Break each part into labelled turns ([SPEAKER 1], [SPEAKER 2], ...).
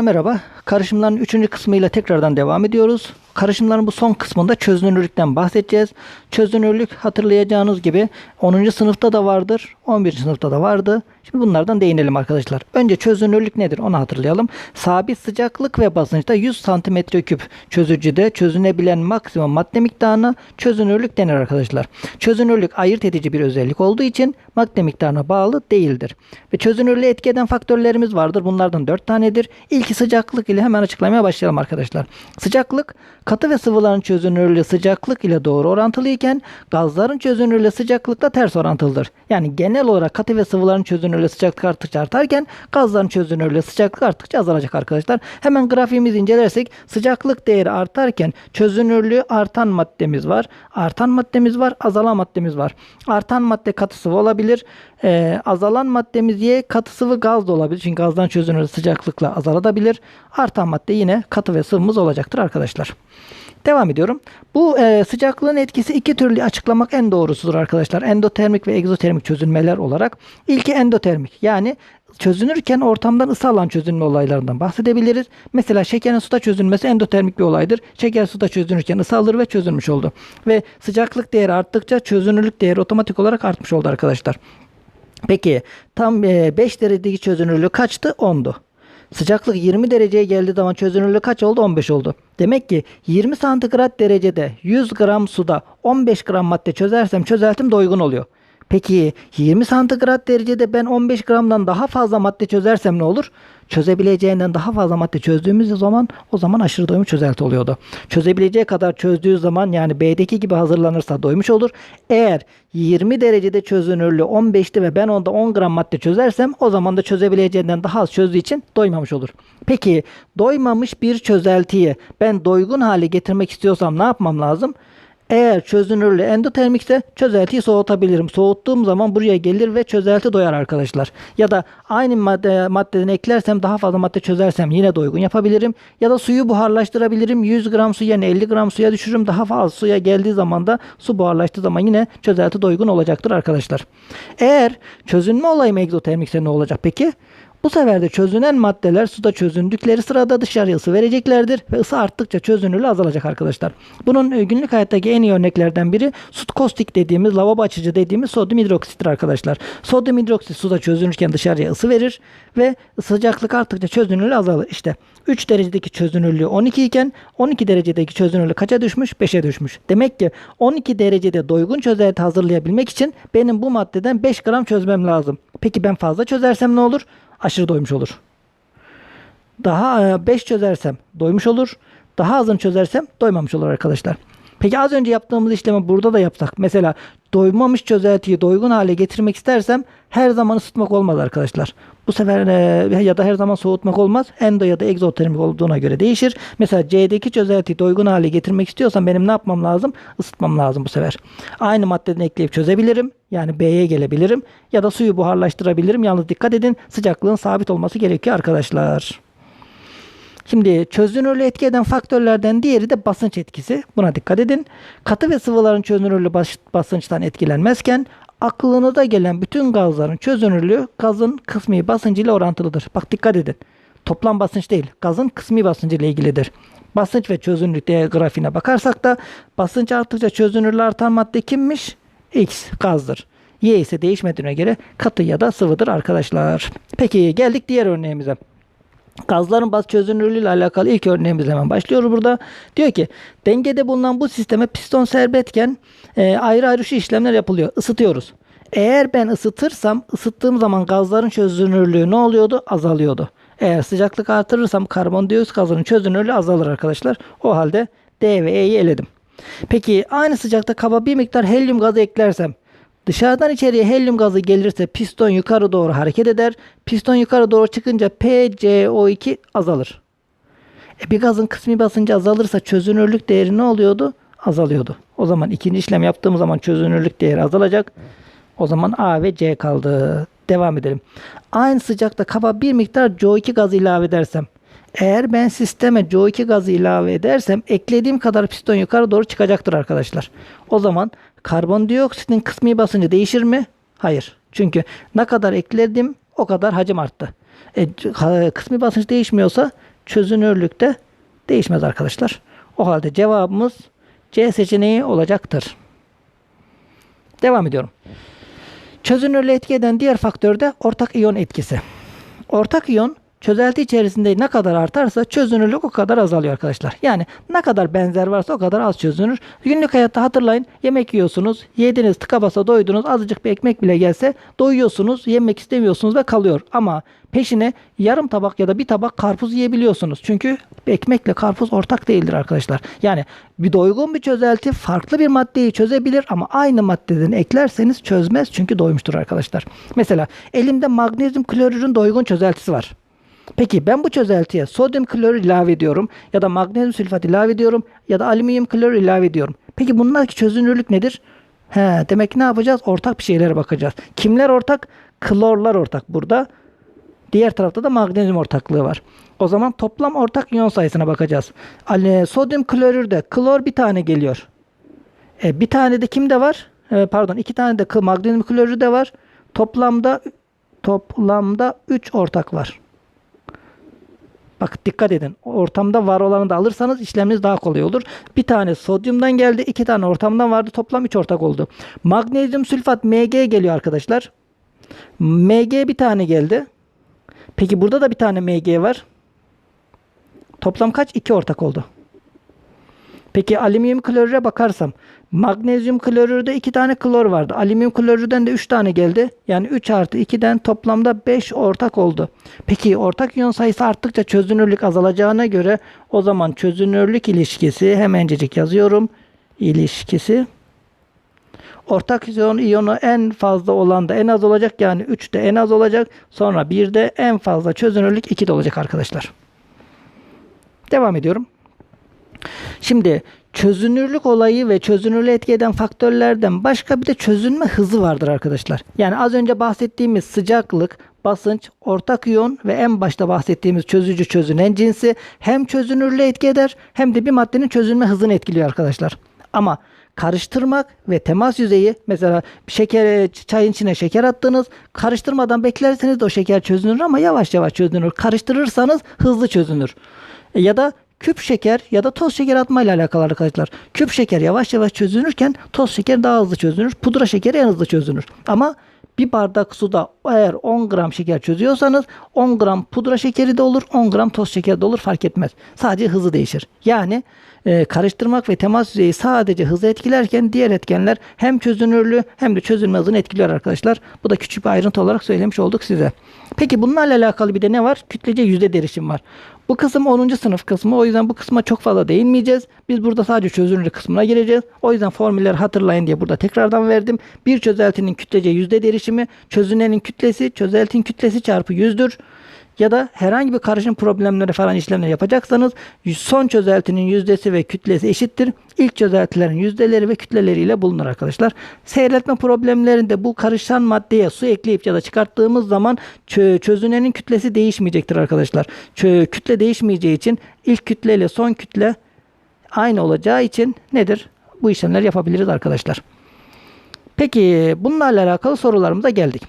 [SPEAKER 1] Merhaba. Karışımların 3. kısmıyla tekrardan devam ediyoruz. Karışımların bu son kısmında çözünürlükten bahsedeceğiz. Çözünürlük hatırlayacağınız gibi 10. sınıfta da vardır, 11. sınıfta da vardı. Şimdi bunlardan değinelim arkadaşlar. Önce çözünürlük nedir onu hatırlayalım. Sabit sıcaklık ve basınçta 100 cm3 çözücüde çözünebilen maksimum madde miktarına çözünürlük denir arkadaşlar. Çözünürlük ayırt edici bir özellik olduğu için madde miktarına bağlı değildir. Ve çözünürlüğü etki eden faktörlerimiz vardır. Bunlardan 4 tanedir. İlki sıcaklık ile hemen açıklamaya başlayalım arkadaşlar. Sıcaklık katı ve sıvıların çözünürlüğü sıcaklık ile doğru orantılıyken gazların çözünürlüğü sıcaklıkla ters orantılıdır. Yani genel olarak katı ve sıvıların çözünürlüğü sıcaklık arttıkça artarken gazların çözünürlüğü sıcaklık arttıkça azalacak arkadaşlar. Hemen grafiğimizi incelersek sıcaklık değeri artarken çözünürlüğü artan maddemiz var. Artan maddemiz var, azalan maddemiz var. Artan madde katı sıvı olabilir. Ee, azalan maddemiz Y katı sıvı gaz da olabilir. Çünkü gazdan çözünürlüğü sıcaklıkla azalabilir. Artan madde yine katı ve sıvımız olacaktır arkadaşlar. Devam ediyorum. Bu e, sıcaklığın etkisi iki türlü açıklamak en doğrusudur arkadaşlar. Endotermik ve egzotermik çözünmeler olarak. İlki endotermik yani çözünürken ortamdan ısı alan çözünme olaylarından bahsedebiliriz. Mesela şekerin suda çözünmesi endotermik bir olaydır. Şeker suda çözünürken ısı alır ve çözülmüş oldu. Ve sıcaklık değeri arttıkça çözünürlük değeri otomatik olarak artmış oldu arkadaşlar. Peki tam 5 derecedeki çözünürlüğü kaçtı? 10'du. Sıcaklık 20 dereceye geldiği zaman çözünürlüğü kaç oldu? 15 oldu. Demek ki 20 santigrat derecede 100 gram suda 15 gram madde çözersem çözeltim doygun oluyor. Peki 20 santigrat derecede ben 15 gramdan daha fazla madde çözersem ne olur? Çözebileceğinden daha fazla madde çözdüğümüz zaman o zaman aşırı doymuş çözelti oluyordu. Çözebileceği kadar çözdüğü zaman yani B'deki gibi hazırlanırsa doymuş olur. Eğer 20 derecede çözünürlüğü 15'ti ve ben onda 10 gram madde çözersem o zaman da çözebileceğinden daha az çözdüğü için doymamış olur. Peki doymamış bir çözeltiyi ben doygun hale getirmek istiyorsam ne yapmam lazım? Eğer çözünürlüğü endotermikse çözeltiyi soğutabilirim. Soğuttuğum zaman buraya gelir ve çözelti doyar arkadaşlar. Ya da aynı madde, maddeden eklersem daha fazla madde çözersem yine doygun yapabilirim. Ya da suyu buharlaştırabilirim. 100 gram su yerine 50 gram suya düşürürüm. Daha fazla suya geldiği zaman da su buharlaştığı zaman yine çözelti doygun olacaktır arkadaşlar. Eğer çözünme olayım egzotermikse ne olacak peki? Bu sefer de çözünen maddeler suda çözündükleri sırada dışarıya ısı vereceklerdir ve ısı arttıkça çözünürlüğü azalacak arkadaşlar. Bunun e, günlük hayattaki en iyi örneklerden biri sut kostik dediğimiz lavabo açıcı dediğimiz sodyum hidroksittir arkadaşlar. Sodyum hidroksit suda çözünürken dışarıya ısı verir ve sıcaklık arttıkça çözünürlüğü azalır. İşte 3 derecedeki çözünürlüğü 12 iken 12 derecedeki çözünürlüğü kaça düşmüş? 5'e düşmüş. Demek ki 12 derecede doygun çözelti hazırlayabilmek için benim bu maddeden 5 gram çözmem lazım. Peki ben fazla çözersem ne olur? Aşırı doymuş olur. Daha 5 çözersem doymuş olur. Daha azını çözersem doymamış olur arkadaşlar. Peki az önce yaptığımız işlemi burada da yapsak. Mesela doymamış çözeltiyi doygun hale getirmek istersem her zaman ısıtmak olmaz arkadaşlar. Bu sefer e, ya da her zaman soğutmak olmaz. Endo ya da egzotermik olduğuna göre değişir. Mesela C'deki çözeltiyi doygun hale getirmek istiyorsam benim ne yapmam lazım? Isıtmam lazım bu sefer. Aynı maddeden ekleyip çözebilirim. Yani B'ye gelebilirim. Ya da suyu buharlaştırabilirim. Yalnız dikkat edin sıcaklığın sabit olması gerekiyor arkadaşlar. Şimdi çözünürlüğü etki eden faktörlerden diğeri de basınç etkisi. Buna dikkat edin. Katı ve sıvıların çözünürlüğü bas basınçtan etkilenmezken aklınıza gelen bütün gazların çözünürlüğü gazın kısmi basıncı ile orantılıdır. Bak dikkat edin. Toplam basınç değil, gazın kısmi basıncı ile ilgilidir. Basınç ve çözünürlük değer grafiğine bakarsak da basınç arttıkça çözünürlüğü artan madde kimmiş? X gazdır. Y ise değişmediğine göre katı ya da sıvıdır arkadaşlar. Peki geldik diğer örneğimize. Gazların baz çözünürlüğü ile alakalı ilk örneğimiz hemen başlıyor burada. Diyor ki dengede bulunan bu sisteme piston serbestken e, ayrı ayrı şu işlemler yapılıyor. Isıtıyoruz. Eğer ben ısıtırsam ısıttığım zaman gazların çözünürlüğü ne oluyordu? Azalıyordu. Eğer sıcaklık artırırsam karbondioksit gazının çözünürlüğü azalır arkadaşlar. O halde D ve E'yi eledim. Peki aynı sıcakta kaba bir miktar helyum gazı eklersem Dışarıdan içeriye helyum gazı gelirse piston yukarı doğru hareket eder. Piston yukarı doğru çıkınca PCO2 azalır. E bir gazın kısmi basıncı azalırsa çözünürlük değeri ne oluyordu? Azalıyordu. O zaman ikinci işlem yaptığım zaman çözünürlük değeri azalacak. O zaman A ve C kaldı. Devam edelim. Aynı sıcakta kaba bir miktar CO2 gazı ilave edersem eğer ben sisteme CO2 gazı ilave edersem eklediğim kadar piston yukarı doğru çıkacaktır arkadaşlar. O zaman karbondioksitin kısmi basıncı değişir mi? Hayır. Çünkü ne kadar ekledim o kadar hacim arttı. E, kısmi basınç değişmiyorsa çözünürlük de değişmez arkadaşlar. O halde cevabımız C seçeneği olacaktır. Devam ediyorum. Çözünürlüğü etki eden diğer faktör de ortak iyon etkisi. Ortak iyon çözelti içerisinde ne kadar artarsa çözünürlük o kadar azalıyor arkadaşlar. Yani ne kadar benzer varsa o kadar az çözünür. Günlük hayatta hatırlayın yemek yiyorsunuz. Yediniz tıka basa doydunuz. Azıcık bir ekmek bile gelse doyuyorsunuz. Yemek istemiyorsunuz ve kalıyor. Ama peşine yarım tabak ya da bir tabak karpuz yiyebiliyorsunuz. Çünkü ekmekle karpuz ortak değildir arkadaşlar. Yani bir doygun bir çözelti farklı bir maddeyi çözebilir ama aynı maddeden eklerseniz çözmez çünkü doymuştur arkadaşlar. Mesela elimde magnezyum klorürün doygun çözeltisi var. Peki ben bu çözeltiye sodyum klorür ilave ediyorum ya da magnezyum sülfat ilave ediyorum ya da alüminyum klorür ilave ediyorum. Peki bunlardaki çözünürlük nedir? He, demek ki ne yapacağız? Ortak bir şeylere bakacağız. Kimler ortak? Klorlar ortak burada. Diğer tarafta da magnezyum ortaklığı var. O zaman toplam ortak iyon sayısına bakacağız. Ali- Sodyum klorürde klor bir tane geliyor. E, bir tane de kimde var? E, pardon iki tane de magnezyum klorürü de var. Toplamda toplamda 3 ortak var. Bak dikkat edin. Ortamda var olanı da alırsanız işleminiz daha kolay olur. Bir tane sodyumdan geldi. iki tane ortamdan vardı. Toplam 3 ortak oldu. Magnezyum sülfat Mg geliyor arkadaşlar. Mg bir tane geldi. Peki burada da bir tane Mg var. Toplam kaç? 2 ortak oldu. Peki alüminyum klorüre bakarsam magnezyum klorürde 2 tane klor vardı. Alüminyum klorürden de 3 tane geldi. Yani 3 artı 2'den toplamda 5 ortak oldu. Peki ortak iyon sayısı arttıkça çözünürlük azalacağına göre o zaman çözünürlük ilişkisi hemencecik yazıyorum. İlişkisi Ortak iyon iyonu en fazla olan da en az olacak. Yani 3'te en az olacak. Sonra 1'de en fazla çözünürlük 2'de olacak arkadaşlar. Devam ediyorum. Şimdi çözünürlük olayı ve çözünürlüğü etki eden faktörlerden başka bir de çözünme hızı vardır arkadaşlar. Yani az önce bahsettiğimiz sıcaklık, basınç, ortak iyon ve en başta bahsettiğimiz çözücü çözünen cinsi hem çözünürlüğe etki eder hem de bir maddenin çözünme hızını etkiliyor arkadaşlar. Ama karıştırmak ve temas yüzeyi mesela şeker çayın içine şeker attınız karıştırmadan beklerseniz de o şeker çözünür ama yavaş yavaş çözünür. Karıştırırsanız hızlı çözünür. E, Ya da küp şeker ya da toz şeker atma ile alakalı arkadaşlar. Küp şeker yavaş yavaş çözünürken toz şeker daha hızlı çözünür. Pudra şekeri en hızlı çözünür. Ama bir bardak suda eğer 10 gram şeker çözüyorsanız 10 gram pudra şekeri de olur 10 gram toz şeker de olur fark etmez. Sadece hızı değişir. Yani e, karıştırmak ve temas yüzeyi sadece hızı etkilerken diğer etkenler hem çözünürlüğü hem de çözünme hızını etkiliyor arkadaşlar. Bu da küçük bir ayrıntı olarak söylemiş olduk size. Peki bunlarla alakalı bir de ne var? Kütlece yüzde derişim var. Bu kısım 10. sınıf kısmı. O yüzden bu kısma çok fazla değinmeyeceğiz. Biz burada sadece çözünürlük kısmına gireceğiz. O yüzden formülleri hatırlayın diye burada tekrardan verdim. Bir çözeltinin kütlece yüzde derişimi çözünenin kütlesi çözeltinin kütlesi çarpı yüzdür. Ya da herhangi bir karışım problemleri falan işlemler yapacaksanız son çözeltinin yüzdesi ve kütlesi eşittir. İlk çözeltilerin yüzdeleri ve kütleleriyle bulunur arkadaşlar. Seyretme problemlerinde bu karışan maddeye su ekleyip ya da çıkarttığımız zaman çö- çözünenin kütlesi değişmeyecektir arkadaşlar. Kütle değişmeyeceği için ilk kütle ile son kütle aynı olacağı için nedir? Bu işlemler yapabiliriz arkadaşlar. Peki bunlarla alakalı sorularımıza geldik.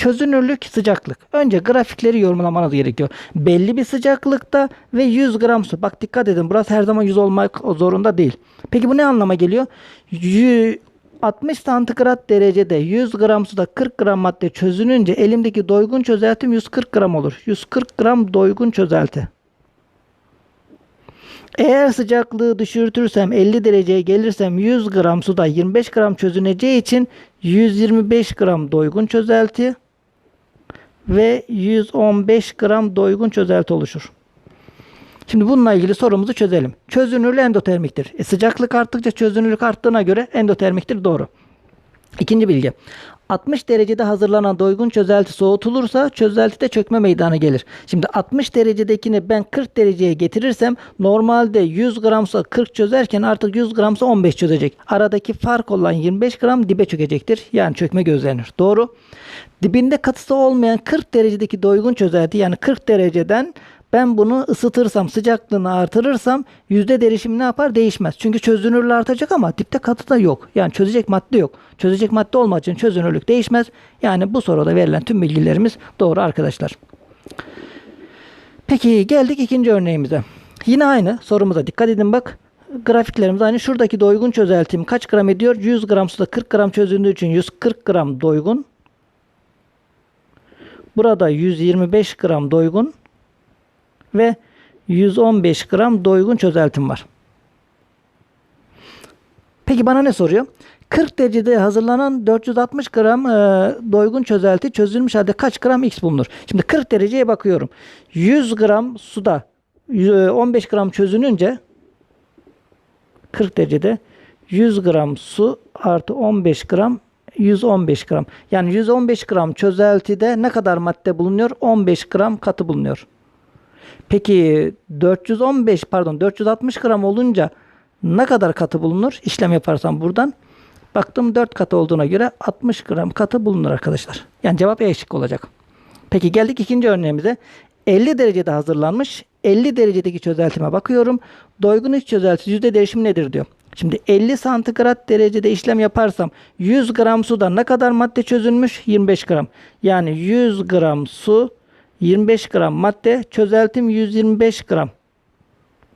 [SPEAKER 1] Çözünürlük, sıcaklık. Önce grafikleri yorumlamanız gerekiyor. Belli bir sıcaklıkta ve 100 gram su. Bak dikkat edin burası her zaman 100 olmak zorunda değil. Peki bu ne anlama geliyor? Yü- 60 santigrat derecede 100 gram suda 40 gram madde çözününce elimdeki doygun çözeltim 140 gram olur. 140 gram doygun çözelti. Eğer sıcaklığı düşürtürsem 50 dereceye gelirsem 100 gram suda 25 gram çözüneceği için 125 gram doygun çözelti ve 115 gram doygun çözelti oluşur. Şimdi bununla ilgili sorumuzu çözelim. Çözünürlüğü endotermiktir. E, sıcaklık arttıkça çözünürlük arttığına göre endotermiktir doğru. İkinci bilgi. 60 derecede hazırlanan doygun çözelti soğutulursa çözeltide çökme meydana gelir. Şimdi 60 derecedekini ben 40 dereceye getirirsem normalde 100 gramsa 40 çözerken artık 100 gramsa 15 çözecek. Aradaki fark olan 25 gram dibe çökecektir. Yani çökme gözlenir. Doğru. Dibinde katısı olmayan 40 derecedeki doygun çözelti yani 40 dereceden ben bunu ısıtırsam, sıcaklığını artırırsam yüzde derişimi ne yapar? Değişmez. Çünkü çözünürlüğü artacak ama dipte katı da yok. Yani çözecek madde yok. Çözecek madde olmadığı için çözünürlük değişmez. Yani bu soruda verilen tüm bilgilerimiz doğru arkadaşlar. Peki geldik ikinci örneğimize. Yine aynı sorumuza dikkat edin bak. Grafiklerimiz aynı. Şuradaki doygun çözeltim kaç gram ediyor? 100 gram suda 40 gram çözündüğü için 140 gram doygun. Burada 125 gram doygun ve 115 gram doygun çözeltim var. Peki bana ne soruyor? 40 derecede hazırlanan 460 gram e, doygun çözelti çözülmüş halde kaç gram X bulunur? Şimdi 40 dereceye bakıyorum. 100 gram suda e, 15 gram çözününce 40 derecede 100 gram su artı 15 gram 115 gram. Yani 115 gram çözeltide ne kadar madde bulunuyor? 15 gram katı bulunuyor. Peki 415 pardon 460 gram olunca ne kadar katı bulunur? İşlem yaparsam buradan baktım 4 katı olduğuna göre 60 gram katı bulunur arkadaşlar. Yani cevap E olacak. Peki geldik ikinci örneğimize. 50 derecede hazırlanmış 50 derecedeki çözeltime bakıyorum. Doygun iç çözelti yüzde değişimi nedir diyor. Şimdi 50 santigrat derecede işlem yaparsam 100 gram suda ne kadar madde çözülmüş? 25 gram. Yani 100 gram su 25 gram madde çözeltim 125 gram.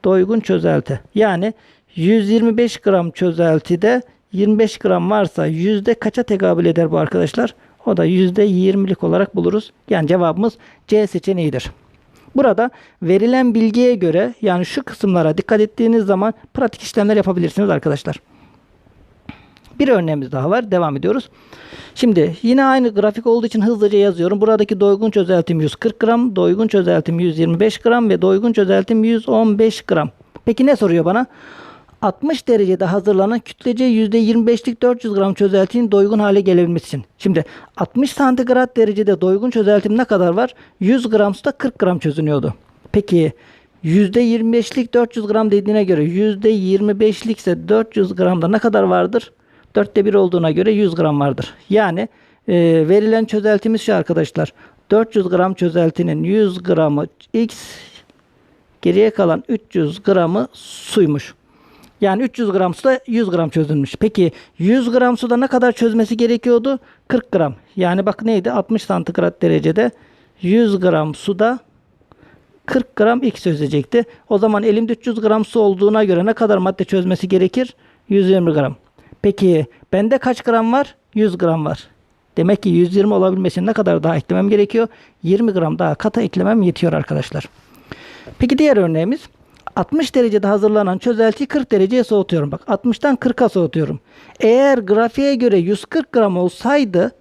[SPEAKER 1] Doygun çözelti. Yani 125 gram çözeltide 25 gram varsa yüzde kaça tekabül eder bu arkadaşlar? O da yüzde 20'lik olarak buluruz. Yani cevabımız C seçeneğidir. Burada verilen bilgiye göre yani şu kısımlara dikkat ettiğiniz zaman pratik işlemler yapabilirsiniz arkadaşlar. Bir örneğimiz daha var. Devam ediyoruz. Şimdi yine aynı grafik olduğu için hızlıca yazıyorum. Buradaki doygun çözeltim 140 gram, doygun çözeltim 125 gram ve doygun çözeltim 115 gram. Peki ne soruyor bana? 60 derecede hazırlanan kütlece %25'lik 400 gram çözeltinin doygun hale gelebilmesi için. Şimdi 60 santigrat derecede doygun çözeltim ne kadar var? 100 gram suda 40 gram çözünüyordu. Peki %25'lik 400 gram dediğine göre %25'lik ise 400 gramda ne kadar vardır? 4'te 1 olduğuna göre 100 gram vardır. Yani e, verilen çözeltimiz şu arkadaşlar. 400 gram çözeltinin 100 gramı X geriye kalan 300 gramı suymuş. Yani 300 gram suda 100 gram çözülmüş. Peki 100 gram suda ne kadar çözmesi gerekiyordu? 40 gram. Yani bak neydi? 60 santigrat derecede 100 gram suda 40 gram X çözecekti. O zaman elimde 300 gram su olduğuna göre ne kadar madde çözmesi gerekir? 120 gram. Peki bende kaç gram var? 100 gram var. Demek ki 120 olabilmesi ne kadar daha eklemem gerekiyor? 20 gram daha kata eklemem yetiyor arkadaşlar. Peki diğer örneğimiz 60 derecede hazırlanan çözeltiyi 40 dereceye soğutuyorum. Bak 60'tan 40'a soğutuyorum. Eğer grafiğe göre 140 gram olsaydı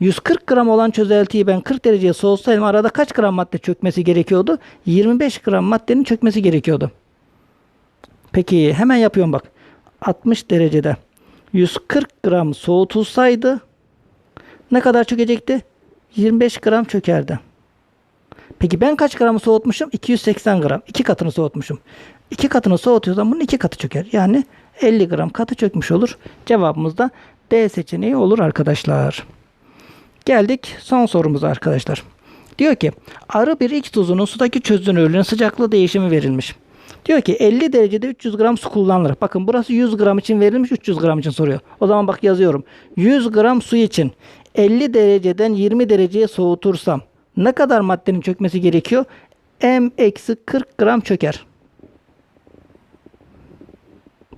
[SPEAKER 1] 140 gram olan çözeltiyi ben 40 dereceye soğutsaydım arada kaç gram madde çökmesi gerekiyordu? 25 gram maddenin çökmesi gerekiyordu. Peki hemen yapıyorum bak. 60 derecede 140 gram soğutulsaydı ne kadar çökecekti? 25 gram çökerdi. Peki ben kaç gramı soğutmuşum? 280 gram. İki katını soğutmuşum. İki katını soğutuyorsam bunun iki katı çöker. Yani 50 gram katı çökmüş olur. Cevabımız da D seçeneği olur arkadaşlar. Geldik son sorumuza arkadaşlar. Diyor ki arı bir X tuzunun sudaki çözünürlüğün sıcaklığı değişimi verilmiş. Diyor ki 50 derecede 300 gram su kullanılır. Bakın burası 100 gram için verilmiş 300 gram için soruyor. O zaman bak yazıyorum. 100 gram su için 50 dereceden 20 dereceye soğutursam ne kadar maddenin çökmesi gerekiyor? M eksi 40 gram çöker.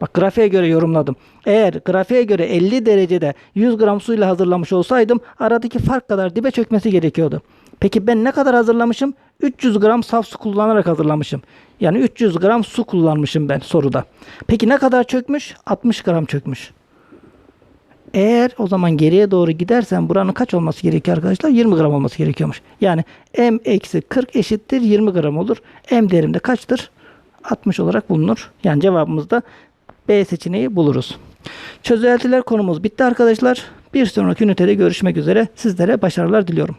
[SPEAKER 1] Bak grafiğe göre yorumladım. Eğer grafiğe göre 50 derecede 100 gram suyla hazırlamış olsaydım aradaki fark kadar dibe çökmesi gerekiyordu. Peki ben ne kadar hazırlamışım? 300 gram saf su kullanarak hazırlamışım. Yani 300 gram su kullanmışım ben soruda. Peki ne kadar çökmüş? 60 gram çökmüş. Eğer o zaman geriye doğru gidersen buranın kaç olması gerekiyor arkadaşlar? 20 gram olması gerekiyormuş. Yani m eksi 40 eşittir 20 gram olur. M değerim de kaçtır? 60 olarak bulunur. Yani cevabımızda B seçeneği buluruz. Çözeltiler konumuz bitti arkadaşlar. Bir sonraki ünitede görüşmek üzere. Sizlere başarılar diliyorum.